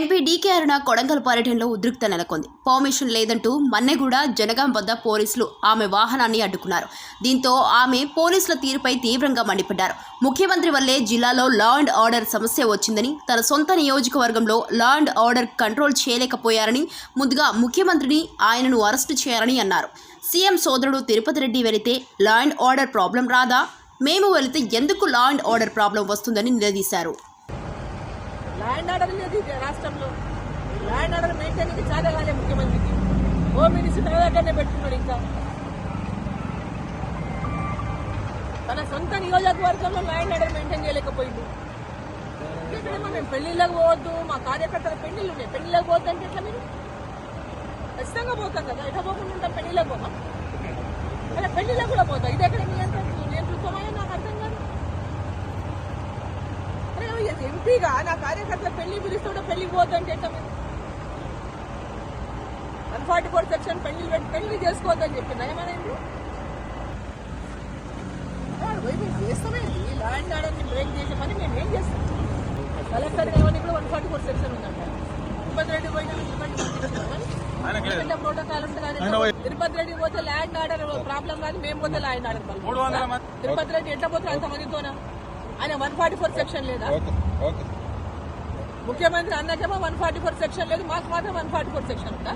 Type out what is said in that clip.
MP DK అరుణ కొడంగల్ పర్యటనలో ఉద్రిక్త నెలకొంది. పర్మిషన్ లేదంటూ మన్నెగూడ జనగాం వద్ద పోలీసులు ఆమె వాహనాన్ని అడ్డుకున్నారు. దీంతో ఆమె పోలీసుల తీరుపై తీవ్రంగా మండిపడ్డారు. ముఖ్యమంత్రి వల్లే జిల్లాలో లా అండ్ ఆర్డర్ సమస్య వచ్చిందని తన సొంత నియోజకవర్గంలో లా అండ్ ఆర్డర్ కంట్రోల్ చేయలేకపోయారని ముందుగా ముఖ్యమంత్రిని ఆయనను అరెస్టు చేయాలని అన్నారు. సీఎం సోదరుడు తిరుపతి రెడ్డి వెళితే లా అండ్ ఆర్డర్ ప్రాబ్లం రాదా? మేము వెళితే ఎందుకు లా అండ్ ఆర్డర్ ప్రాబ్లం వస్తుందని నిలదీశారు. ల్యాండ్ ఆర్డర్ లేదు ఇది రాష్ట్రంలో. ల్యాండ్ ఆర్డర్ మెయింటైనింగ్ చాలా కాలే ముఖ్యమంత్రికి. హోమ్ మినిస్టర్ తన దగ్గరనే పెట్టుకున్నాడు ఇంకా. తన సొంత నియోజకవర్గంలో ల్యాండ్ ఆర్డర్ మెయింటైన్ చేయలేకపోయింది ఎక్కడేమో మేము పెళ్ళిళ్ళకి పోవద్దు మా కార్యకర్తల పెళ్ళిళ్ళు ఉన్నాయి. పెళ్ళిళ్ళకి పోవద్దు అంటే ఎట్లా మీరు? ఖచ్చితంగా పోతాం కదా. ఎట్లా పోకుండా ఉంటాం? పెళ్ళిళ్ళకి పోతాం? అలా పెళ్ళిళ్ళకి కూడా పోతాం. ఇది ఎక్కడ ఎంపీగా నా కార్యకర్తల పెళ్ళి పిలుస్తుంటే పెళ్ళికి పోతుంటే ఎట్లా మీరు? వన్ ఫార్టీ ఫోర్ సెక్షన్ పెళ్ళి పెళ్ళి చేసుకోవద్దని చెప్పిన ఏమనేది చేస్తామేంటి ల్యాండ్ ఆర్డర్ని బ్రేక్ చేసే పని మేము ఏం చేస్తాం? కలెక్టర్ ఏమని కూడా వన్ ఫార్టీ ఫోర్ సెక్షన్ ఉందంట తిరుపతి రెడ్డి పోయినా ప్రోటోకాల్ ఉంటుంది తిరుపతి రెడ్డి పోతే ల్యాండ్ ఆర్డర్ ప్రాబ్లం కాదు మేము పోతే ల్యాండ్ ఆర్డర్ తిరుపతి రెడ్డి ఎట్లా పోతే అంత మందితోనా? ఆయన వన్ ఫార్టీ ఫోర్ సెక్షన్ లేదా? ముఖ్యమంత్రి అన్నకేమో వన్ ఫార్టీ ఫోర్ సెక్షన్ లేదు మాకు మాత్రం వన్ ఫార్టీ ఫోర్ సెక్షన్ ఉందా?